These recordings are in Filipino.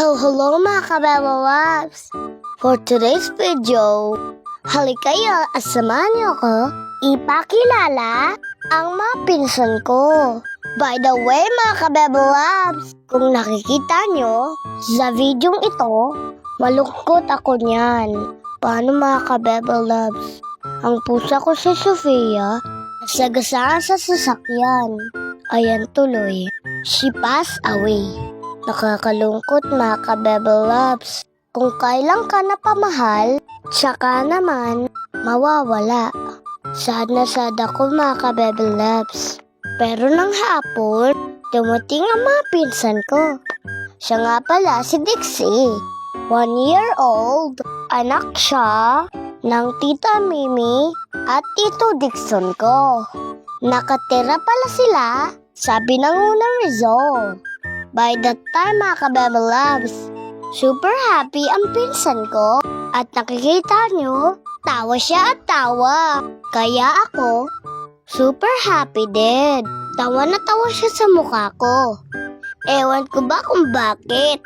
Hello, hello mga kabeba loves! For today's video, halikayo at samahan niyo ako ipakilala ang mga pinsan ko. By the way mga kabeba loves, kung nakikita nyo sa video ito, malungkot ako niyan. Paano mga kabeba loves? Ang pusa ko si Sofia, sagasaan sa sasakyan. Ayan tuloy, she passed away. Nakakalungkot mga kabebe loves. Kung kailan ka napamahal, tsaka naman mawawala. Sad na sad ako mga kabebe loves. Pero nang hapon, dumating ang mga pinsan ko. Siya nga pala si Dixie. One year old, anak siya ng tita Mimi at tito Dixon ko. Nakatira pala sila sa binangunang Rizal. By that time, mga kabebe loves, super happy ang pinsan ko. At nakikita nyo, tawa siya at tawa. Kaya ako, super happy din. Tawa na tawa siya sa mukha ko. Ewan ko ba kung bakit.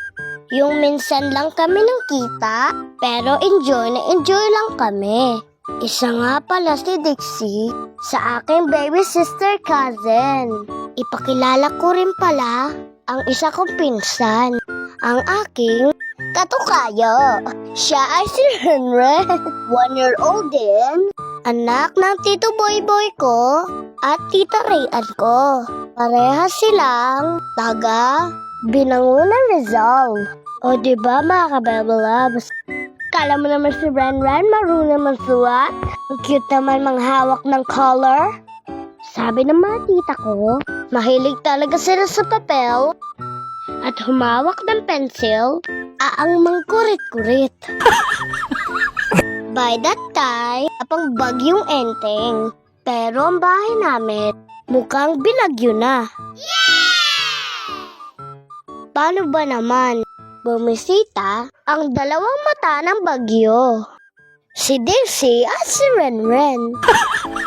Yung minsan lang kami nang kita, pero enjoy na enjoy lang kami. Isa nga pala si Dixie sa aking baby sister cousin. Ipakilala ko rin pala ang isa kong pinsan, ang aking katukayo. Siya ay si Henry, one year old din, anak ng tito Boy Boy ko at tita Rayan ko. Parehas silang taga Binangunan Rizal. O di ba mga kabebe loves? Kala mo naman si Ren Ren marunong magsulat? Ang cute naman manghawak ng color. Sabi ng mga tita ko, mahilig talaga sila sa papel at humawak ng pencil, aang mangkurit-kurit. By that time, apang bagyong enteng. Pero ang bahay namin, mukhang binagyo na. Paano ba naman? Bumisita ang dalawang mata ng bagyo. Si Dixie at si Renren.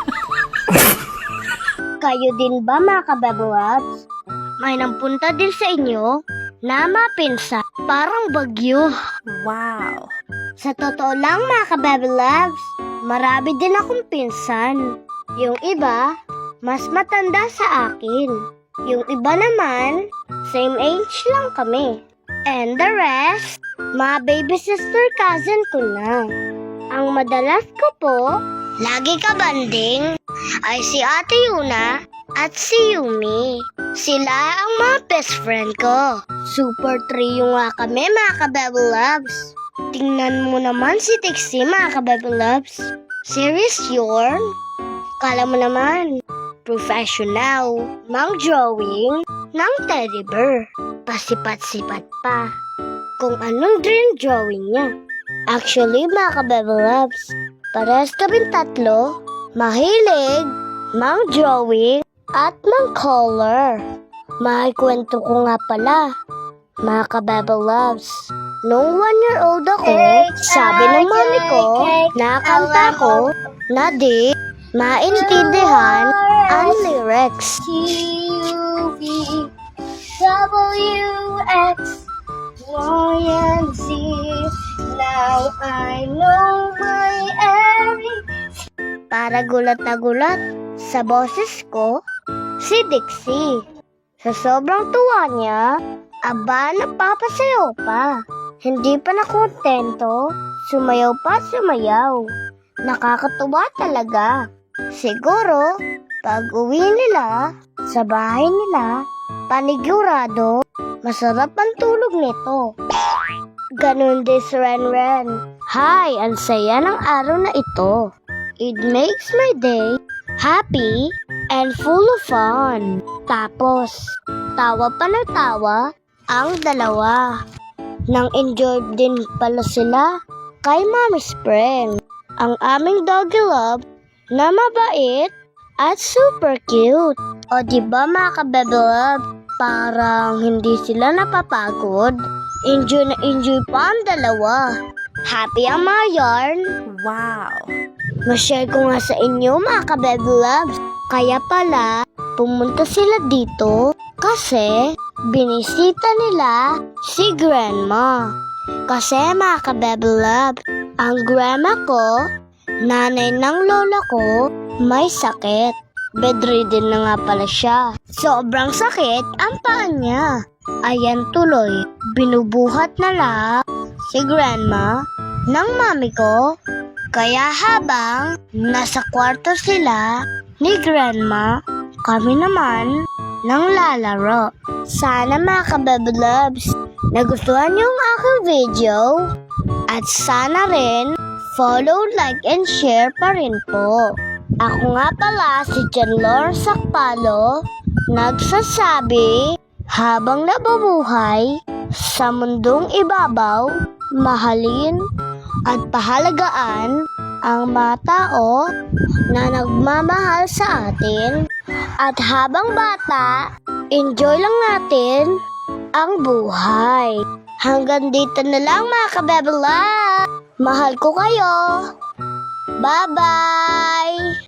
Kayo din ba mga kababuats? May nampunta din sa inyo na mapinsa parang bagyo. Wow! Sa totoo lang mga kababy loves, marami din akong pinsan. Yung iba, mas matanda sa akin. Yung iba naman, same age lang kami. And the rest, mga baby sister cousin ko na. Ang madalas ko po, lagi ka banding, ay si Ate Yuna at si Yumi. Sila ang mga best friend ko. Super trio nga kami mga kabebe loves. Tingnan mo naman si Dixie mga kabebe loves. Serious yun? Kala mo naman, professional, mang drawing ng teddy bear. Pasipat-sipat pa. Kung anong dream drawing niya. Actually, mga kabebe loves, parehas kaming tatlo, mahilig, mang drawing, at mang color. May kwento ko nga pala, mga kabebe loves. Nung one year old ako, sabi ng mami ko, nakakanta ko, na di, maintindihan ang lyrics. W-X, Y and Z, now I know my every para gulat na gulat sa boses ko, si Dixie. Sa sobrang tuwa niya, aba napapasayaw pa. Hindi pa nakontento, sumayaw pa sumayaw. Nakakatuwa talaga. Siguro, pag uwi nila, sa bahay nila, panigurado, masarap ang tulog nito. Ganun din si Ren Ren. Hi, ang saya ng araw na ito. It makes my day happy and full of fun. Tapos, tawa pa na tawa ang dalawa. Nang enjoy din pala sila kay Mami Spring. Ang aming doggy love na mabait at super cute. O di ba mga kabebe love, parang hindi sila napapagod. Enjoy na enjoy pa ang dalawa. Happy ang mga yarn. Wow! Ma-share ko nga sa inyo mga kabebe loves. Kaya pala, pumunta sila dito kasi binisita nila si Grandma. Kasi mga kabebe love, ang grandma ko, nanay ng lola ko, may sakit. Bedridden na nga pala siya. Sobrang sakit ang paa niya. Ayan tuloy, binubuhat na lang si grandma ng mami ko. Kaya habang nasa kwarto sila ni grandma, kami naman ng lalaro. Sana mga kabebe loves, nagustuhan niyo ang aking video at sana rin follow, like, and share pa rin po. Ako nga pala si John Lor Sakpalo, nagsasabi habang nabubuhay sa mundong ibabaw, mahalin at pahalagaan ang mga tao na nagmamahal sa atin at habang bata, enjoy lang natin ang buhay. Hanggang dito na lang mga kabebela. Mahal ko kayo. Bye-bye!